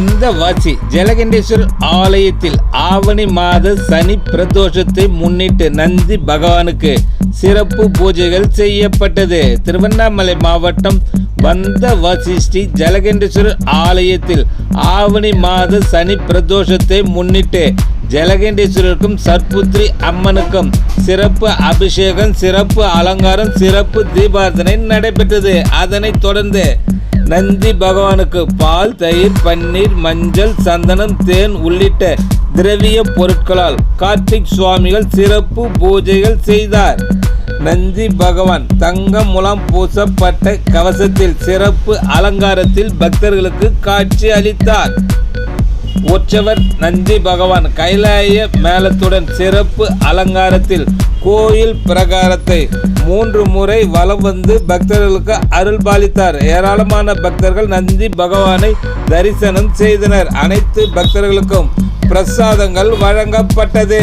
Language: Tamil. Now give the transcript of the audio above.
வந்தவாசி ஜலகண்டேஸ்வர் ஆலயத்தில் ஆவணி மாத சனி பிரதோஷத்தை முன்னிட்டு நந்தி பகவானுக்கு சிறப்பு பூஜைகள் செய்யப்பட்டது. திருவண்ணாமலை மாவட்டம் வந்தவாசி ஸ்ரீ ஜலகண்டேஸ்வரர் ஆலயத்தில் ஆவணி மாத சனி பிரதோஷத்தை முன்னிட்டு ஜலகண்டேஸ்வரருக்கும் சர்புத்ரி அம்மனுக்கும் சிறப்பு அபிஷேகம் சிறப்பு அலங்காரம் சிறப்பு தீபார்த்தனை நடைபெற்றது. அதனைத் தொடர்ந்து நந்தி பகவானுக்கு பால் தயிர் பன்னீர் மஞ்சள் சந்தனம் தேன் உள்ளிட்ட திரவிய பொருட்களால் கார்த்திக் சுவாமிகள் சிறப்பு பூஜைகள் செய்தார். நந்தி பகவான் தங்கம் முலாம் பூசப்பட்ட கவசத்தில் சிறப்பு அலங்காரத்தில் பக்தர்களுக்கு காட்சி அளித்தார். உற்சவர் நந்தி பகவான் கைலாய மேளத்துடன் சிறப்பு அலங்காரத்தில் கோயில் பிரகாரத்தை மூன்று முறை வலம் வந்து பக்தர்களுக்கு அருள் பாலித்தார் ஏராளமான பக்தர்கள் நந்தி பகவானை தரிசனம் செய்தனர். அனைத்து பக்தர்களுக்கும் பிரசாதங்கள் வழங்கப்பட்டது.